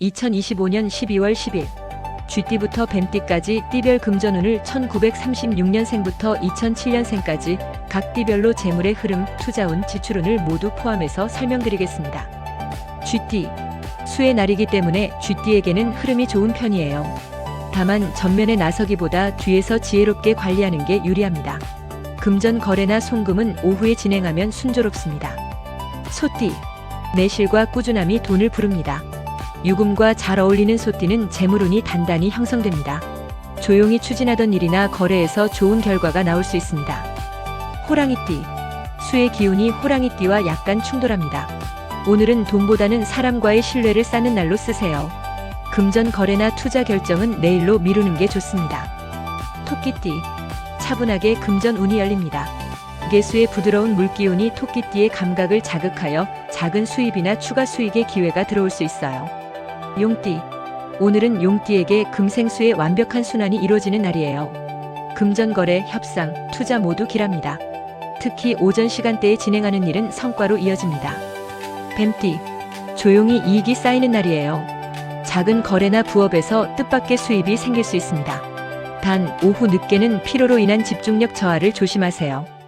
2025년 12월 10일 쥐띠부터 뱀띠까지 띠별 금전운을 1936년생부터 2007년생까지 각 띠별로 재물의 흐름, 투자운, 지출운을 모두 포함해서 설명드리겠습니다. 쥐띠 수의 날이기 때문에 쥐띠에게는 흐름이 좋은 편이에요. 다만 전면에 나서기보다 뒤에서 지혜롭게 관리하는 게 유리합니다. 금전 거래나 송금은 오후에 진행하면 순조롭습니다. 소띠 내실과 꾸준함이 돈을 부릅니다. 유금과 잘 어울리는 소띠는 재물운이 단단히 형성됩니다. 조용히 추진하던 일이나 거래에서 좋은 결과가 나올 수 있습니다. 호랑이띠 수의 기운이 호랑이띠와 약간 충돌합니다. 오늘은 돈보다는 사람과의 신뢰를 쌓는 날로 쓰세요. 금전 거래나 투자 결정은 내일로 미루는 게 좋습니다. 토끼띠 차분하게 금전 운이 열립니다. 개수의 부드러운 물기운이 토끼띠의 감각을 자극하여 작은 수입이나 추가 수익의 기회가 들어올 수 있어요. 용띠 오늘은 용띠에게 금생수의 완벽한 순환이 이루어지는 날이에요. 금전 거래, 협상, 투자 모두 길합니다. 특히 오전 시간대에 진행하는 일은 성과로 이어집니다. 뱀띠 조용히 이익이 쌓이는 날이에요. 작은 거래나 부업에서 뜻밖의 수입이 생길 수 있습니다. 단 오후 늦게는 피로로 인한 집중력 저하를 조심하세요.